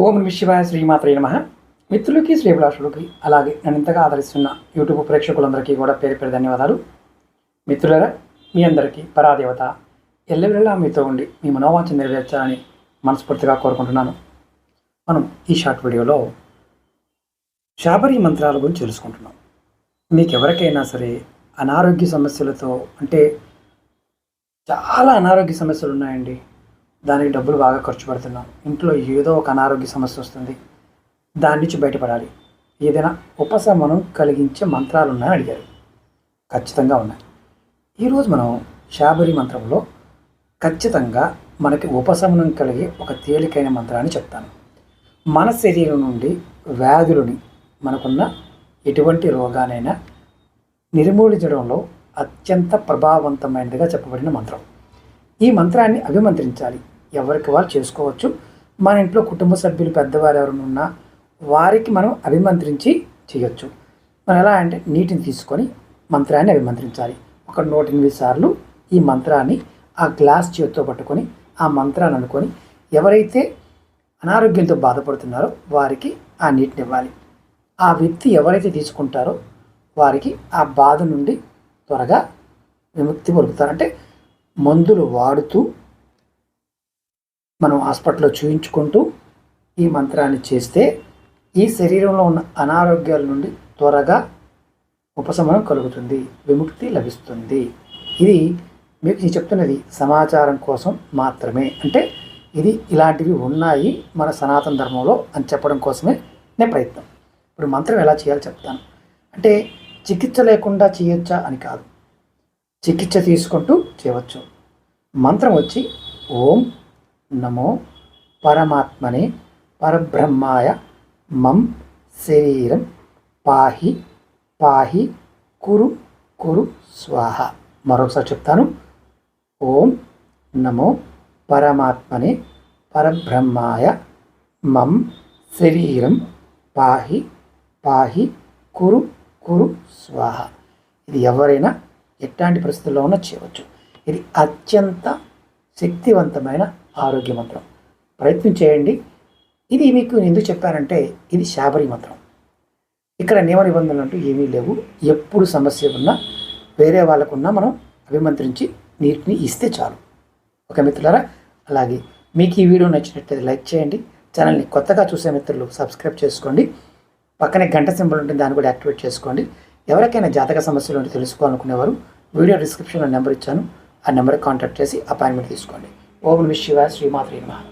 ఓం నమ శివాయ శ్రీమాత్రే నమ. మిత్రులకి శ్రీభిలాషులకి అలాగే నన్ను ఇంతగా ఆదరిస్తున్న యూట్యూబ్ ప్రేక్షకులందరికీ కూడా పేరు పేరు ధన్యవాదాలు. మిత్రులరా మీ అందరికీ పరాదేవత ఎల్లవెల్లా మీతో ఉండి మీ మనోవాంఛ నెరవేర్చాలని మనస్ఫూర్తిగా కోరుకుంటున్నాను. మనం ఈ షార్ట్ వీడియోలో శాబరి మంత్రాల గురించి తెలుసుకుంటున్నాం. మీకు ఎవరికైనా సరే అనారోగ్య సమస్యలతో అంటే చాలా అనారోగ్య సమస్యలు ఉన్నాయండి దానికి డబ్బులు బాగా ఖర్చు పెడుతున్నాం. ఇంట్లో ఏదో ఒక అనారోగ్య సమస్య వస్తుంది. దాని నుంచి బయటపడాలి. ఏదైనా ఉపశమనం కలిగించే మంత్రాలు ఉన్నాయని అడిగారు. ఖచ్చితంగా ఉన్నాయి. ఈరోజు మనం శాబరి మంత్రంలో ఖచ్చితంగా మనకి ఉపశమనం కలిగే ఒక తేలికైన మంత్రాన్ని చెప్తాను. మన శరీరం నుండి వ్యాధులని మనకున్న ఎటువంటి రోగానైనా నిర్మూలించడంలో అత్యంత ప్రభావవంతమైనదిగా చెప్పబడిన మంత్రం. ఈ మంత్రాన్ని అభిమంత్రించాలి. ఎవరికి వాళ్ళు చేసుకోవచ్చు. మన ఇంట్లో కుటుంబ సభ్యులు పెద్దవారు ఎవరైనా ఉన్నా వారికి మనం అభిమంత్రించి చేయొచ్చు. మనం ఎలా అంటే నీటిని తీసుకొని మంత్రాన్ని అభిమంత్రించాలి. ఒక నూట ఎనిమిది సార్లు ఈ మంత్రాన్ని ఆ గ్లాస్ చేతితో పట్టుకొని ఆ మంత్రాన్ని అనుకొని ఎవరైతే అనారోగ్యంతో బాధపడుతున్నారో వారికి ఆ నీటిని ఇవ్వాలి. ఆ వ్యక్తి ఎవరైతే తీసుకుంటారో వారికి ఆ బాధ నుండి త్వరగా విముక్తి పొందుతారు. అంటే మందులు వాడుతూ మనం హాస్పిటల్లో చూయించుకుంటూ ఈ మంత్రాన్ని చేస్తే ఈ శరీరంలో ఉన్న అనారోగ్యాల నుండి త్వరగా ఉపశమనం కలుగుతుంది విముక్తి లభిస్తుంది. ఇది మీకు నేను చెప్తున్నది సమాచారం కోసం మాత్రమే. అంటే ఇది ఇలాంటివి ఉన్నాయి మన సనాతన ధర్మంలో అని చెప్పడం కోసమే నేను ప్రయత్నం. ఇప్పుడు మంత్రం ఎలా చేయాలో చెప్తాను. అంటే చికిత్స లేకుండా చేయొచ్చా అని కాదు. చికిత్స తీసుకుంటూ చేయవచ్చు. మంత్రం వచ్చి ఓం నమో పరమాత్మనే పరబ్రహ్మాయ మం శరీరం పాహి పాహి కురు కురు స్వాహ. మరొకసారి చెప్తాను. ఓం నమో పరమాత్మనే పరబ్రహ్మాయ మం శరీరం పాహి పాహి కురు కురు స్వాహ. ఇది ఎవరైనా ఎట్లాంటి పరిస్థితుల్లో చేయవచ్చు. ఇది అత్యంత శక్తివంతమైన ఆరోగ్య మంత్రం. ప్రయత్నం చేయండి. ఇది మీకు ఎందుకు చెప్పానంటే ఇది శాబరి మంత్రం. ఇక్కడ నియమ నిబంధనలు అంటూ ఏమీ లేవు. ఎప్పుడు సమస్య ఉన్నా వేరే వాళ్ళకున్నా మనం అభిమంత్రించి నీటిని ఇస్తే చాలు. ఓకే మిత్రులారా? అలాగే మీకు ఈ వీడియో నచ్చినట్లయితే లైక్ చేయండి. ఛానల్ని కొత్తగా చూసే మిత్రులు సబ్స్క్రైబ్ చేసుకోండి. పక్కనే గంట సింబల్ ఉంటుంది దాన్ని కూడా యాక్టివేట్ చేసుకోండి. ఎవరికైనా జాతక సమస్యలు ఉంటే తెలుసుకోవాలనుకునేవారు వీడియో డిస్క్రిప్షన్లో నెంబర్ ఇచ్చాను. ఆ నెంబర్కి కాంటాక్ట్ చేసి అపాయింట్మెంట్ తీసుకోండి. ఓం విష్ శివ శ్రీమాత్రి నమః.